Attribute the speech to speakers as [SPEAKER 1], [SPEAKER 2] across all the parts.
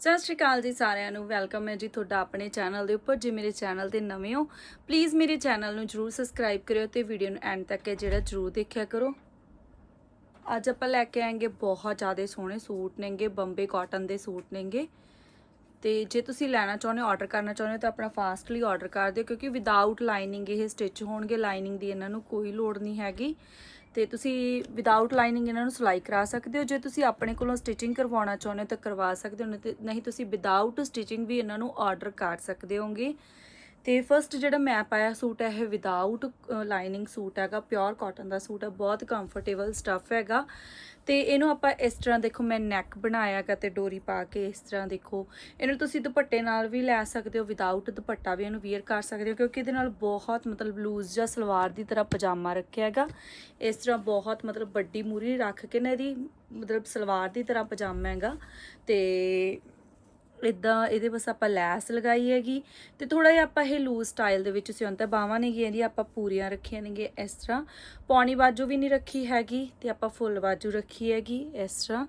[SPEAKER 1] ਸਤਿ ਸ਼੍ਰੀ ਅਕਾਲ ਜੀ ਸਾਰਿਆਂ ਨੂੰ, ਵੈਲਕਮ ਹੈ ਜੀ ਤੁਹਾਡਾ ਆਪਣੇ ਚੈਨਲ ਦੇ ਉੱਪਰ, ਜੇ ਮੇਰੇ ਚੈਨਲ ਤੇ ਨਵੇਂ ਹੋ ਪਲੀਜ਼ ਮੇਰੇ ਚੈਨਲ ਨੂੰ ਜਰੂਰ ਸਬਸਕ੍ਰਾਈਬ ਕਰਿਓ ਤੇ ਵੀਡੀਓ ਨੂੰ ਐਂਡ ਤੱਕ ਹੈ ਜਿਹੜਾ ਜਰੂਰ ਦੇਖਿਆ ਕਰੋ। ਅੱਜ ਆਪਾਂ ਲੈ ਕੇ ਆਏਗੇ ਬਹੁਤ ਜ਼ਿਆਦਾ ਸੋਹਣੇ ਸੂਟ ਨੇਗੇ, ਬੰਬੇ ਕਾਟਨ ਦੇ ਸੂਟ ਨੇਗੇ। ਤੇ ਜੇ ਤੁਸੀਂ ਲੈਣਾ ਚਾਹੁੰਦੇ ਹੋ ਆਰਡਰ ਕਰਨਾ ਚਾਹੁੰਦੇ ਹੋ ਤਾਂ ਆਪਣਾ ਫਾਸਟਲੀ ਆਰਡਰ ਕਰ ਦਿਓ, ਕਿਉਂਕਿ ਵਿਦਆਊਟ ਲਾਈਨਿੰਗ ਇਹ ਸਟਿਚ ਹੋਣਗੇ ਲਾਈਨਿੰਗ ਦੀ ਇਹਨਾਂ ਨੂੰ ਕੋਈ ਲੋੜ ਨਹੀਂ ਹੈਗੀ। ਤੇ ਤੁਸੀਂ ਵਿਦਆਊਟ ਲਾਈਨਿੰਗ ਇਹਨਾਂ ਨੂੰ ਸਿਲਾਈ ਕਰਾ ਸਕਦੇ ਹੋ। ਜੇ ਤੁਸੀਂ ਆਪਣੇ ਕੋਲੋਂ ਸਟਿਚਿੰਗ ਕਰਵਾਉਣਾ ਚਾਹੁੰਦੇ ਹੋ ਤਾਂ ਕਰਵਾ ਸਕਦੇ ਹੋ, ਨਹੀਂ ਤੇ ਨਹੀਂ ਤੁਸੀਂ ਵਿਦਆਊਟ ਸਟਿਚਿੰਗ ਵੀ ਇਹਨਾਂ ਨੂੰ ਆਰਡਰ ਕਰ ਸਕਦੇ ਹੋਗੇ। ਤੇ ਫਰਸਟ ਜਿਹੜਾ ਮੈਂ ਪਾਇਆ ਸੂਟ ਹੈ ਇਹ ਵਿਦਆਊਟ ਲਾਈਨਿੰਗ ਸੂਟ ਹੈਗਾ ਪਿਓਰ ਕਾਟਨ ਦਾ ਸੂਟ ਹੈ, ਬਹੁਤ ਕੰਫਰਟੇਬਲ ਸਟੱਫ ਹੈਗਾ। ਤੇ ਇਹਨੂੰ ਆਪਾਂ ਇਸ ਤਰ੍ਹਾਂ ਦੇਖੋ, ਮੈਂ ਨੈਕ ਬਣਾਇਆਗਾ ਤੇ ਡੋਰੀ ਪਾ ਕੇ ਇਸ ਤਰ੍ਹਾਂ ਦੇਖੋ। ਇਹਨੂੰ ਤੁਸੀਂ ਦੁਪੱਟੇ ਨਾਲ ਵੀ ਲੈ ਸਕਦੇ ਹੋ ਵਿਦਆਊਟ ਦੁਪੱਟਾ ਵੀ ਇਹਨੂੰ ਵੇਅਰ ਕਰ ਸਕਦੇ ਹੋ, ਕਿਉਂਕਿ ਇਹਦੇ ਨਾਲ ਬਹੁਤ ਮਤਲਬ ਲੂਜ਼ ਜਾਂ ਸਲਵਾਰ ਦੀ ਤਰ੍ਹਾਂ ਪਜਾਮਾ ਰੱਖਿਆ ਹੈਗਾ। ਇਸ ਤਰ੍ਹਾਂ ਬਹੁਤ ਮਤਲਬ ਵੱਡੀ ਮੂਰੀ ਰੱਖ ਕੇ ਨਾ ਇਹਦੀ ਮਤਲਬ ਸਲਵਾਰ ਦੀ ਤਰ੍ਹਾਂ ਪਜਾਮਾ ਹੈਗਾ। ਤੇ ਇਦਾਂ ਇਹਦੇ ਬਸ ਆਪਾਂ ਲੈਸ ਲਗਾਈ ਹੈਗੀ ਤੇ ਥੋੜਾ ਜਿਹਾ ਆਪਾਂ ਇਹ ਲੂਜ਼ ਸਟਾਈਲ ਦੇ ਵਿੱਚ ਸਿਉਂਤਾ ਬਾਹਾਂ ਨੇ ਇਹਦੀ ਆਪਾਂ ਪੂਰੀਆਂ ਰੱਖੀਆਂ ਨੇਗੇ ਇਸ ਤਰ੍ਹਾਂ। ਪੌਣੀ ਬਾਜੂ ਵੀ ਨਹੀਂ ਰੱਖੀ ਹੈਗੀ ਤੇ ਆਪਾਂ ਫੁੱਲ ਬਾਜੂ ਰੱਖੀ ਹੈਗੀ ਇਸ ਤਰ੍ਹਾਂ।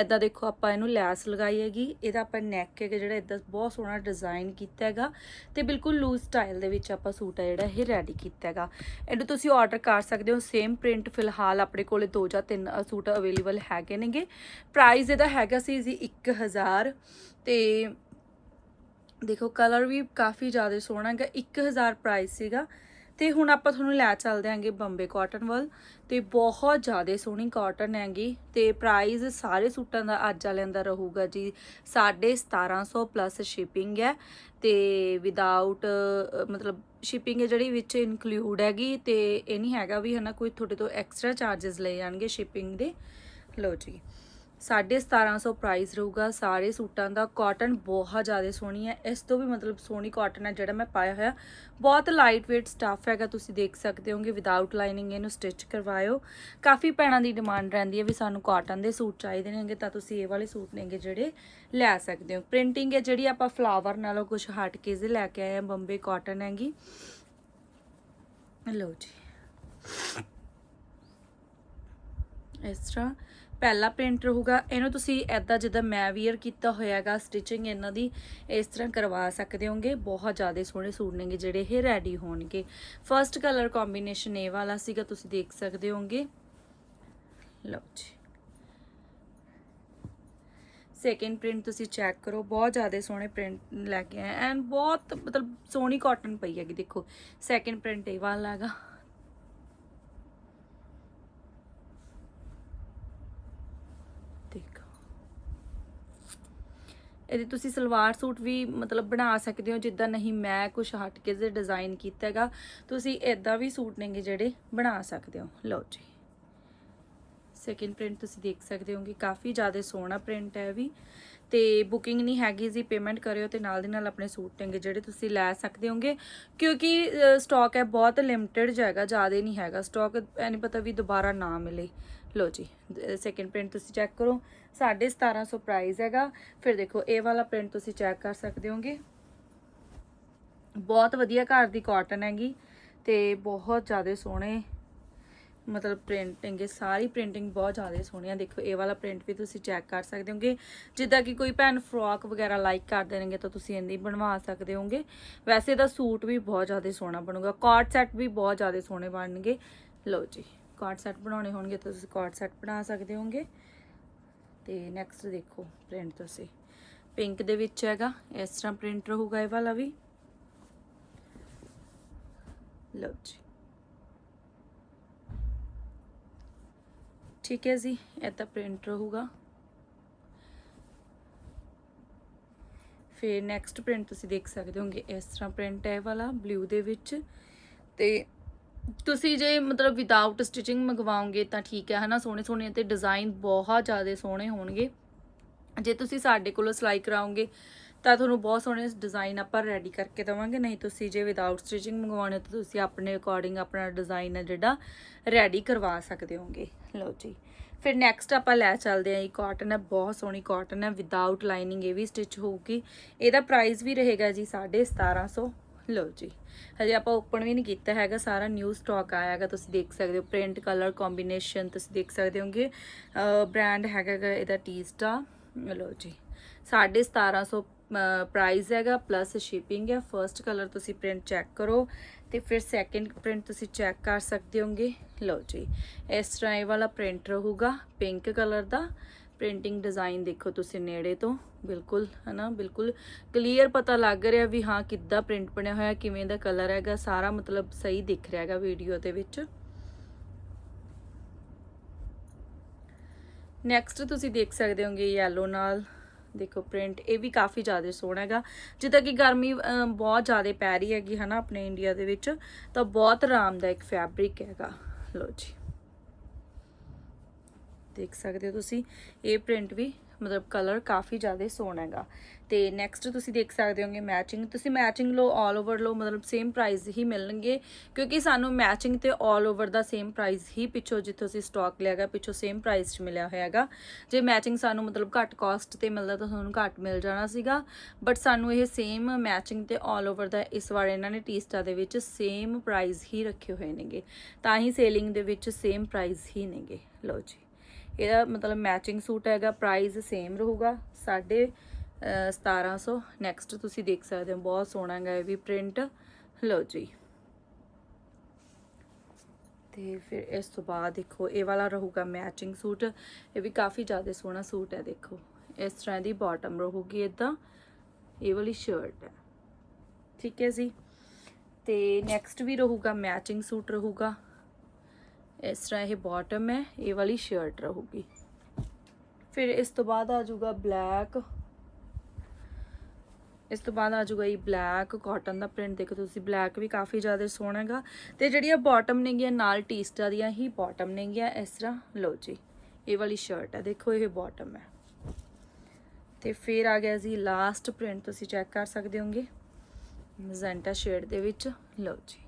[SPEAKER 1] ਇਦਾਂ ਦੇਖੋ ਆਪਾਂ ਇਹਨੂੰ ਲੈਸ ਲਗਾਈ ਹੈਗੀ, ਇਹਦਾ ਆਪਾਂ ਨੈਕ ਹੈਗਾ ਜਿਹੜਾ ਇਦਾਂ ਬਹੁਤ ਸੋਹਣਾ ਡਿਜ਼ਾਈਨ ਕੀਤਾ ਹੈਗਾ ਤੇ ਬਿਲਕੁਲ ਲੂਜ਼ ਸਟਾਈਲ ਦੇ ਵਿੱਚ ਆਪਾਂ ਸੂਟ ਹੈ ਜਿਹੜਾ ਇਹ ਰੈਡੀ ਕੀਤਾ ਹੈਗਾ। ਇਹਨੂੰ ਤੁਸੀਂ ਆਰਡਰ ਕਰ ਸਕਦੇ ਹੋ ਸੇਮ ਪ੍ਰਿੰਟ ਫਿਲਹਾਲ ਆਪਣੇ ਕੋਲੇ ਦੋ ਜਾਂ ਤਿੰਨ ਸੂਟ ਅਵੇਲੇਬਲ ਹੈਗੇ ਨੇਗੇ। ਪ੍ਰਾਈਸ ਇਹਦਾ ਹੈਗਾ ਸੀ ਜੀ 1000 ਤੇ ਦੇਖੋ ਕਲਰ ਵੀ ਕਾਫੀ ਜ਼ਿਆਦਾ ਸੋਹਣਾ ਹੈਗਾ। 1000 ਪ੍ਰਾਈਸ ਸੀਗਾ। ਤੇ ਹੁਣ ਆਪਾਂ ਤੁਹਾਨੂੰ ਲੈ ਚੱਲਦੇ ਆਂਗੇ ਬੰਬੇ ਕਾਟਨ ਵੱਲ। ਤੇ ਬਹੁਤ ਜ਼ਿਆਦਾ ਸੋਹਣੀ ਕਾਟਨ ਹੈਗੀ। ਤੇ ਪ੍ਰਾਈਸ ਸਾਰੇ ਸੂਟਾਂ ਦਾ ਅੱਜ ਵਾਲਿਆਂ ਦਾ ਰਹੂਗਾ ਜੀ। 1750 ਪਲੱਸ ਸ਼ਿਪਿੰਗ ਹੈ। ਤੇ ਵਿਦਆਊਟ ਮਤਲਬ ਸ਼ਿਪਿੰਗ ਹੈ ਜਿਹੜੀ ਵਿੱਚ ਇਨਕਲੂਡ ਹੈਗੀ। ਤੇ ਇਹ ਨਹੀਂ ਹੈਗਾ ਵੀ ਹਨਾ ਕੋਈ ਤੁਹਾਡੇ ਤੋਂ ਐਕਸਟਰਾ ਚਾਰजेस ਲਏ ਜਾਣਗੇ ਸ਼ਿਪਿੰਗ ਦੇ। ਲਓ ਜੀ। 1750 ਪ੍ਰਾਈਸ ਰਹੂਗਾ। ਸਾਰੇ ਸੂਟਾਂ ਦਾ ਕਾਟਨ ਬਹੁਤ ਜ਼ਿਆਦਾ ਸੋਹਣੀ ਹੈ। ਇਸ ਤੋਂ ਵੀ ਮਤਲਬ ਸੋਹਣੀ ਕਾਟਨ ਹੈ ਜਿਹੜਾ ਮੈਂ ਪਾਇਆ ਹੋਇਆ। ਬਹੁਤ ਲਾਈਟ weight ਸਟੱਫ ਹੈਗਾ, ਤੁਸੀਂ ਦੇਖ ਸਕਦੇ ਹੋਗੇ। ਵਿਦਆਊਟ ਲਾਈਨਿੰਗ ਇਹਨੂੰ ਸਟਿਚ ਕਰਵਾਇਓ। ਕਾਫੀ ਭੈਣਾਂ ਦੀ ਡਿਮਾਂਡ ਰਹਿੰਦੀ ਹੈ ਵੀ ਸਾਨੂੰ ਕਾਟਨ ਦੇ ਸੂਟ ਚਾਹੀਦੇ ਨੇਗੇ ਤਾਂ ਤੁਸੀਂ ਇਹ ਵਾਲੇ ਸੂਟ ਨੇਗੇ ਜਿਹੜੇ ਲੈ ਸਕਦੇ ਹੋ। ਪ੍ਰਿੰਟਿੰਗ ਹੈ ਜਿਹੜੀ ਆਪਾਂ ਫਲਾਵਰ ਨਾਲੋਂ ਕੁਝ ਹਟ ਕੇ ਜੇ ਲੈ ਕੇ ਆਏ ਆ ਬੰਬੇ ਕਾਟਨ ਹੈਗੀ। ਲਓ ਜੀ। ਇਸ ਤਰ੍ਹਾਂ ਪਹਿਲਾ ਪ੍ਰਿੰਟ ਰਹੂਗਾ। ਇਹਨੂੰ ਤੁਸੀਂ ਐਦਾਂ ਜਿੱਦਾਂ ਮੈਂ ਵੀਅਰ ਕੀਤਾ ਹੋਇਆ ਹੈਗਾ ਸਟਿਚਿੰਗ ਇਹਨਾਂ ਦੀ ਇਸ ਤਰ੍ਹਾਂ ਕਰਵਾ ਸਕਦੇ ਹੋਗੇ। ਬਹੁਤ ਜ਼ਿਆਦਾ ਸੋਹਣੇ ਸੂਟ ਨੇਗੇ ਜਿਹੜੇ ਇਹ ਰੈਡੀ ਹੋਣਗੇ। ਫਰਸਟ ਕਲਰ ਕੰਬੀਨੇਸ਼ਨ ਇਹ ਵਾਲਾ ਸੀਗਾ, ਤੁਸੀਂ ਦੇਖ ਸਕਦੇ ਹੋਗੇ। ਲਓ ਜੀ। ਸੈਕਿੰਡ ਪ੍ਰਿੰਟ ਤੁਸੀਂ ਚੈੱਕ ਕਰੋ। ਬਹੁਤ ਜ਼ਿਆਦਾ ਸੋਹਣੇ ਪ੍ਰਿੰਟ ਲੈ ਕੇ ਆਏ ਐਂਡ ਬਹੁਤ ਮਤਲਬ ਸੋਹਣੀ ਕਾਟਨ ਪਈ ਹੈਗੀ, ਦੇਖੋ। ਸੈਕਿੰਡ ਪ੍ਰਿੰਟ ਇਹ ਵਾਲਾ ਹੈਗਾ। ਦੇਖੋ। ਇਹਦੀ ਤੁਸੀਂ ਸਲਵਾਰ ਸੂਟ ਵੀ ਮਤਲਬ ਬਣਾ ਸਕਦੇ ਹੋ, ਜਿੱਦਾਂ ਨਹੀਂ ਮੈਂ ਕੁਝ ਹਟ ਕੇ ਜੇ ਡਿਜ਼ਾਈਨ ਕੀਤਾ ਹੈਗਾ, ਤੁਸੀਂ ਇਦਾਂ ਵੀ ਸੂਟ ਨੇਗੇ ਜਿਹੜੇ ਬਣਾ ਸਕਦੇ ਹੋ। ਲਓ ਜੀ। ਸੈਕਿੰਡ ਪ੍ਰਿੰਟ ਤੁਸੀਂ ਦੇਖ ਸਕਦੇ ਹੋਗੇ, ਕਾਫੀ ਜ਼ਿਆਦਾ ਸੋਹਣਾ ਪ੍ਰਿੰਟ ਹੈ ਇਹ ਵੀ। ਤੇ ਬੁਕਿੰਗ ਨਹੀਂ ਹੈਗੀ ਜੀ ਪੇਮੈਂਟ ਕਰਿਓ ਤੇ ਨਾਲ ਦੀ ਨਾਲ ਆਪਣੇ ਸੂਟ ਨੇਗੇ ਜਿਹੜੇ ਤੁਸੀਂ ਲੈ ਸਕਦੇ ਹੋਗੇ। ਕਿਉਂਕਿ ਸਟਾਕ ਹੈ ਬਹੁਤ ਲਿਮਟਿਡ ਜਾਏਗਾ ਜ਼ਿਆਦਾ ਨਹੀਂ ਹੈਗਾ। ਸਟਾਕ ਐ ਨਹੀਂ ਪਤਾ ਵੀ ਦੁਬਾਰਾ ਨਾ ਮਿਲੇ। ਲੋ ਜੀ ਸੈਕਿੰਡ ਪ੍ਰਿੰਟ ਤੁਸੀਂ ਚੈੱਕ ਕਰੋ। 1750 ਪ੍ਰਾਈਸ ਹੈਗਾ। ਫਿਰ ਦੇਖੋ, ਇਹ ਵਾਲਾ ਪ੍ਰਿੰਟ ਤੁਸੀਂ ਚੈੱਕ ਕਰ ਸਕਦੇ ਹੋਗੇ। ਬਹੁਤ ਵਧੀਆ ਘਰ ਦੀ ਕਾਟਨ ਹੈਗੀ ਤੇ ਬਹੁਤ ਜ਼ਿਆਦਾ ਸੋਹਣੇ, ਮਤਲਬ ਪ੍ਰਿੰਟਿੰਗ ਹੈ ਸਾਰੀ ਪ੍ਰਿੰਟਿੰਗ ਬਹੁਤ ਜ਼ਿਆਦਾ ਸੋਹਣੀ ਆ ਦੇਖੋ, ਇਹ ਵਾਲਾ ਪ੍ਰਿੰਟ ਵੀ ਤੁਸੀਂ ਚੈੱਕ ਕਰ ਸਕਦੇ ਹੋਗੇ। ਜਿੱਦਾਂ ਕਿ ਕੋਈ ਭੈਣ ਫਰੋਕ ਵਗੈਰਾ ਲਾਈਕ ਕਰ ਦੇਣਗੇ ਤਾਂ ਤੁਸੀਂ ਇੰਦੀ ਬਣਵਾ ਸਕਦੇ ਹੋਗੇ। ਵੈਸੇ ਤਾਂ ਸੂਟ ਵੀ ਬਹੁਤ ਜ਼ਿਆਦਾ ਸੋਹਣਾ ਬਣੂਗਾ। ਕਾਰਡ ਸੈੱਟ ਵੀ ਬਹੁਤ ਜ਼ਿਆਦਾ ਸੋਹਣੇ ਬਣਨਗੇ। ਲਓ ਜੀ। ਕਾਰਡ ਸੈੱਟ ਬਣਾਉਣੇ ਹੋਣਗੇ, ਤਾਂ ਤੁਸੀਂ ਕਾਰਡ ਸੈੱਟ ਬਣਾ ਸਕਦੇ ਹੋਗੇ। ਤੇ ਨੈਕਸਟ ਦੇਖੋ ਪ੍ਰਿੰਟ ਤੁਸੀਂ। ਪਿੰਕ ਦੇ ਵਿੱਚ ਹੈਗਾ, ਇਸ ਤਰ੍ਹਾਂ ਪ੍ਰਿੰਟ ਰਹੂਗਾ ਇਹ ਵਾਲਾ ਵੀ। ਲਓ ਜੀ। ਠੀਕ ਹੈ ਜੀ, ਇਹ ਤਾਂ ਪ੍ਰਿੰਟ ਰਹੂਗਾ। ਫਿਰ ਨੈਕਸਟ ਪ੍ਰਿੰਟ ਤੁਸੀਂ ਦੇਖ ਸਕਦੇ ਹੋਗੇ, ਇਸ ਤਰ੍ਹਾਂ ਪ੍ਰਿੰਟ ਹੈ ਇਹ ਵਾਲਾ ਬਲੂ ਦੇ ਵਿੱਚ। ਤੇ ਤੁਸੀਂ ਜੇ ਮਤਲਬ ਵਿਦਆਊਟ ਸਟਿਚਿੰਗ ਮੰਗਵਾਓਗੇ ਤਾਂ ਠੀਕ ਹੈ, ਹਨਾ? ਸੋਹਣੇ ਸੋਹਣੇ ਤੇ ਡਿਜ਼ਾਈਨ ਬਹੁਤ ਜ਼ਿਆਦਾ ਸੋਹਣੇ ਹੋਣਗੇ। ਜੇ ਤੁਸੀਂ ਸਾਡੇ ਕੋਲੋਂ ਸਿਲਾਈ ਕਰਾਓਗੇ, ਤਾਂ ਤੁਹਾਨੂੰ ਬਹੁਤ ਸੋਹਣੇ ਡਿਜ਼ਾਈਨ ਆਪਾਂ ਰੈਡੀ ਕਰਕੇ ਦਵਾਂਗੇ। ਨਹੀਂ ਤੁਸੀਂ ਜੇ ਵਿਦਆਊਟ ਸਟਿਚਿੰਗ ਮੰਗਵਾਉਣੇ, ਤਾਂ ਤੁਸੀਂ ਆਪਣੇ ਅਕੋਰਡਿੰਗ ਆਪਣਾ ਡਿਜ਼ਾਈਨ ਹੈ ਜਿਹੜਾ ਰੈਡੀ ਕਰਵਾ ਸਕਦੇ ਹੋਗੇ। ਲਓ ਜੀ। ਫਿਰ ਨੈਕਸਟ ਆਪਾਂ ਲੈ ਚੱਲਦੇ ਆਂ ਇਹ ਕਾਟਨ ਹੈ, ਬਹੁਤ ਸੋਹਣੀ ਕਾਟਨ ਹੈ। ਵਿਦਆਊਟ ਲਾਈਨਿੰਗ ਇਹ ਵੀ ਸਟਿਚ ਹੋਊਗੀ। ਇਹਦਾ ਪ੍ਰਾਈਸ ਵੀ ਰਹੇਗਾ ਜੀ 1750 ਲਓ ਜੀ। ਹਜੇ ਆਪਾਂ ਓਪਨ ਵੀ ਨਹੀਂ ਕੀਤਾ ਹੈਗਾ, ਸਾਰਾ ਨਿਊ ਸਟਾਕ ਆਇਆ ਹੈਗਾ, ਤੁਸੀਂ ਦੇਖ ਸਕਦੇ ਹੋ ਪ੍ਰਿੰਟ ਕਲਰ ਕੰਬੀਨੇਸ਼ਨ ਤੁਸੀਂ ਦੇਖ ਸਕਦੇ ਹੋਗੇ। ਬ੍ਰਾਂਡ ਹੈਗਾ ਗਾ ਇਹਦਾ ਟੀਸਟਾ ਲਓ ਜੀ 1750 ਪ੍ਰਾਈਸ ਹੈਗਾ ਪਲੱਸ ਸ਼ਿਪਿੰਗ ਹੈ। ਫਰਸਟ ਕਲਰ ਤੁਸੀਂ ਪ੍ਰਿੰਟ ਚੈੱਕ ਕਰੋ ਤੇ ਫਿਰ ਸੈਕੰਡ ਪ੍ਰਿੰਟ ਤੁਸੀਂ ਚੈੱਕ ਕਰ ਸਕਦੇ ਹੋਗੇ। ਲਓ ਜੀ, ਇਸ ਤਰ੍ਹਾਂ ਇਹ ਵਾਲਾ ਪ੍ਰਿੰਟ ਰਹੂਗਾ ਪਿੰਕ ਕਲਰ ਦਾ। ਪ੍ਰਿੰਟਿੰਗ ਡਿਜ਼ਾਈਨ ਦੇਖੋ ਤੁਸੀਂ ਨੇੜੇ ਤੋਂ। ਬਿਲਕੁਲ, ਹਨਾ, ਬਿਲਕੁਲ ਕਲੀਅਰ ਪਤਾ ਲੱਗ ਰਿਹਾ ਵੀ ਹਾਂ ਕਿੱਦਾਂ ਪ੍ਰਿੰਟ ਬਣਿਆ ਹੋਇਆ, ਕਿਵੇਂ ਦਾ ਕਲਰ ਹੈਗਾ, ਸਾਰਾ ਮਤਲਬ ਸਹੀ ਦਿਖ ਰਿਹਾ ਹੈਗਾ ਵੀਡੀਓ ਦੇ ਵਿੱਚ। ਨੈਕਸਟ ਤੁਸੀਂ ਦੇਖ ਸਕਦੇ ਹੋਗੇ ਯੈਲੋ ਨਾਲ। ਦੇਖੋ ਪ੍ਰਿੰਟ ਇਹ ਵੀ ਕਾਫੀ ਜ਼ਿਆਦਾ ਸੋਹਣਾ ਹੈਗਾ। ਜਿੱਦਾਂ ਕਿ ਗਰਮੀ ਬਹੁਤ ਜ਼ਿਆਦਾ ਪੈ ਰਹੀ ਹੈਗੀ, ਹਨਾ, ਆਪਣੇ ਇੰਡੀਆ ਦੇ ਵਿੱਚ, ਤਾਂ ਬਹੁਤ ਆਰਾਮਦਾਇਕ ਫੈਬਰਿਕ ਹੈਗਾ। ਲਓ ਜੀ। ਦੇਖ ਸਕਦੇ ਹੋ ਤੁਸੀਂ ਇਹ ਪ੍ਰਿੰਟ ਵੀ ਮਤਲਬ ਕਲਰ ਕਾਫੀ ਜ਼ਿਆਦਾ ਸੋਹਣਾ ਹੈਗਾ ਤੇ ਨੈਕਸਟ ਤੁਸੀਂ ਦੇਖ ਸਕਦੇ ਹੋਗੇ ਮੈਚਿੰਗ ਤੁਸੀਂ ਮੈਚਿੰਗ ਲਓ 올 ਓਵਰ ਲਓ ਮਤਲਬ ਸੇਮ ਪ੍ਰਾਈਸ ਹੀ ਮਿਲਣਗੇ ਕਿਉਂਕਿ ਸਾਨੂੰ ਮੈਚਿੰਗ ਤੇ 올 ਓਵਰ ਦਾ ਸੇਮ ਪ੍ਰਾਈਸ ਹੀ ਪਿੱਛੋਂ ਜਿੱਥੋਂ ਅਸੀਂ ਸਟਾਕ ਲਿਆ ਗਿਆ ਪਿੱਛੋਂ ਸੇਮ ਪ੍ਰਾਈਸ 'ਚ ਮਿਲਿਆ ਹੋਇਆ ਹੈਗਾ ਜੇ ਮੈਚਿੰਗ ਸਾਨੂੰ ਮਤਲਬ ਘੱਟ ਕਾਸਟ ਤੇ ਮਿਲਦਾ ਤਾਂ ਤੁਹਾਨੂੰ ਘੱਟ ਮਿਲ ਜਾਣਾ ਸੀਗਾ ਬਟ ਸਾਨੂੰ ਇਹ ਸੇਮ ਮੈਚਿੰਗ ਤੇ 올 ਓਵਰ ਦਾ ਇਸ ਵਾਰ ਇਹਨਾਂ ਨੇ ਟੀਸਟਾ ਦੇ ਵਿੱਚ ਸੇਮ ਪ੍ਰਾਈਸ ਹੀ ਰੱਖੇ ਹੋਏ ਨੇਗੇ ਤਾਂ ਹੀ ਸੇਲਿੰਗ ਦੇ ਵਿੱਚ ਸੇਮ ਪ੍ਰਾਈਸ ਹੀ ਨੇਗੇ ਲਓ ਜੀ ਇਹਦਾ ਮਤਲਬ ਮੈਚਿੰਗ ਸੂਟ ਹੈਗਾ ਪ੍ਰਾਈਸ ਸੇਮ ਰਹੂਗਾ, ਸਾਢੇ, ਅਹ 1700 ਨੈਕਸਟ ਤੁਸੀਂ ਦੇਖ ਸਕਦੇ ਹੋ, ਬਹੁਤ ਸੋਹਣਾ ਹੈਗਾ ਇਹ ਵੀ ਪ੍ਰਿੰਟ ਲਓ ਜੀ। ਤੇ ਫਿਰ ਇਸ ਤੋਂ ਬਾਅਦ ਦੇਖੋ, ਇਹ ਵਾਲਾ ਰਹੂਗਾ ਮੈਚਿੰਗ ਸੂਟ। ਇਹ ਵੀ ਕਾਫੀ ਜ਼ਿਆਦਾ ਸੋਹਣਾ ਸੂਟ ਹੈ, ਦੇਖੋ। ਇਸ ਤਰ੍ਹਾਂ ਦੀ ਬਾਟਮ ਰਹੂਗੀ ਇਦਾਂ। ਇਹ ਵਾਲੀ ਸ਼ਰਟ ਹੈ। ਠੀਕ ਹੈ ਜੀ। ਤੇ ਨੈਕਸਟ ਵੀ ਰਹੂਗਾ ਮੈਚਿੰਗ ਸੂਟ ਰਹੂਗਾ। ਇਸ ਤਰ੍ਹਾਂ ਇਹ ਬਾਟਮ ਹੈ, ਇਹ ਵਾਲੀ ਸ਼ਰਟ ਰਹੂਗੀ। ਫਿਰ ਇਸ ਤੋਂ ਬਾਅਦ ਆ ਜਾਊਗਾ ਬਲੈਕ ਇਸ ਤੋਂ ਬਾਅਦ ਆ ਜਾਊਗਾ ਇਹ ਬਲੈਕ ਕਾਟਨ ਦਾ ਪ੍ਰਿੰਟ ਦੇਖੋ ਤੁਸੀਂ ਬਲੈਕ ਵੀ ਕਾਫੀ ਜ਼ਿਆਦਾ ਸੋਹਣਾ ਹੈਗਾ। ਤੇ ਜਿਹੜੀਆਂ ਬਾਟਮ ਨੇਗੀਆਂ ਨਾਲ ਟੀਸਟਾ ਦੀਆਂ ਹੀ ਬਾਟਮ ਨੇਗੀਆਂ ਇਸ ਤਰ੍ਹਾਂ, ਲਓ ਜੀ, ਇਹ ਵਾਲੀ ਸ਼ਰਟ ਹੈ। ਦੇਖੋ ਇਹ ਬਾਟਮ ਹੈ। ਤੇ ਫਿਰ ਆ ਗਿਆ ਜੀ ਲਾਸਟ ਪ੍ਰਿੰਟ ਤੁਸੀਂ ਚੈੱਕ ਕਰ ਸਕਦੇ ਹੋਗੇ। ਮੈਜੈਂਟਾ ਸ਼ੇਡ ਦੇ ਵਿੱਚ, ਲਓ ਜੀ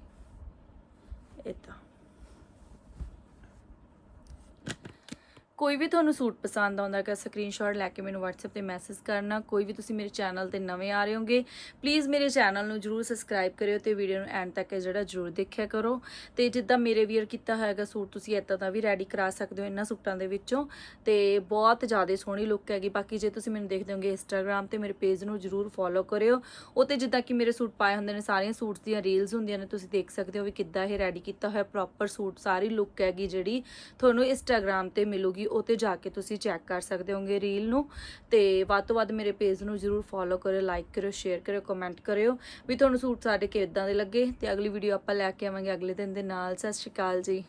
[SPEAKER 1] ਇਦਾਂ ਕੋਈ ਵੀ ਤੁਹਾਨੂੰ ਸੂਟ ਪਸੰਦ ਆਉਂਦਾ ਹੈ ਸਕਰੀਨਸ਼ਾਟ ਲੈ ਕੇ ਮੈਨੂੰ WhatsApp ਤੇ ਮੈਸੇਜ ਕਰਨਾ, ਕੋਈ ਵੀ ਤੁਸੀਂ ਮੇਰੇ ਚੈਨਲ ਤੇ ਨਵੇਂ ਆ ਰਹੇ ਹੋਗੇ ਪਲੀਜ਼ ਮੇਰੇ ਚੈਨਲ ਨੂੰ ਜਰੂਰ ਸਬਸਕ੍ਰਾਈਬ ਕਰਿਓ ਤੇ ਵੀਡੀਓ ਨੂੰ ਐਂਡ ਤੱਕ ਜਿਹੜਾ ਜਰੂਰ ਦੇਖਿਆ ਕਰੋ। ਤੇ ਜਿੱਦਾਂ ਮੇਰੇ ਵੀਅਰ ਕੀਤਾ ਹੋਇਆਗਾ ਸੂਟ, ਤੁਸੀਂ ਇੱਦਾਂ ਦਾ ਵੀ ਰੈਡੀ ਕਰਾ ਸਕਦੇ ਹੋ ਇਹਨਾਂ ਸੂਟਾਂ ਦੇ ਵਿੱਚੋਂ। ਤੇ ਬਹੁਤ ਜ਼ਿਆਦਾ ਸੋਹਣੀ ਲੁੱਕ ਹੈਗੀ। ਬਾਕੀ ਜੇ ਤੁਸੀਂ ਮੈਨੂੰ ਦੇਖਦੇ ਹੋਗੇ ਇੰਸਟਾਗ੍ਰam ਤੇ ਮੇਰੇ ਪੇਜ ਨੂੰ ਜਰੂਰ ਫੋਲੋ ਕਰਿਓ। ਉਹ ਤੇ ਜਿੱਦਾਂ ਕਿ ਮੇਰੇ ਸੂਟ ਪਾਏ ਹੁੰਦੇ ਨੇ, ਸਾਰੀਆਂ ਸੂਟਸ ਦੀਆਂ ਰੀਲਸ ਹੁੰਦੀਆਂ ਨੇ, ਤੁਸੀਂ ਦੇਖ ਸਕਦੇ ਹੋ ਵੀ ਕਿੱਦਾਂ ਇਹ ਰੈਡੀ ਕੀਤਾ ਹੋਇਆ ਪ੍ਰੋਪਰ ਸੂਟ, ਸਾਰੀ ਲੁੱਕ ਹੈਗੀ ਜਿਹੜੀ ਤੁਹਾਨੂੰ ਇੰਸਟਾਗ੍ਰam ਤੇ ਮਿਲੂਗੀ। ਉਹ ਤੇ ਜਾ ਕੇ ਤੁਸੀਂ ਚੈੱਕ ਕਰ ਸਕਦੇ ਹੋਗੇ ਰੀਲ ਨੂੰ। ਤੇ ਵੱਧ ਤੋਂ ਵੱਧ ਮੇਰੇ ਪੇਜ ਨੂੰ ਜਰੂਰ ਫੋਲੋ ਕਰਿਓ ਲਾਈਕ ਕਰਿਓ ਸ਼ੇਅਰ ਕਰਿਓ ਕਮੈਂਟ ਕਰਿਓ। ਵੀ ਤੁਹਾਨੂੰ ਸੂਟ ਸਾਡੇ ਕਿੱਦਾਂ ਦੇ ਲੱਗੇ? ਤੇ ਅਗਲੀ ਵੀਡੀਓ ਆਪਾਂ ਲੈ ਕੇ ਆਵਾਂਗੇ ਅਗਲੇ ਦਿਨ ਦੇ ਨਾਲ। ਸਤਿ ਸ਼੍ਰੀ ਅਕਾਲ ਜੀ।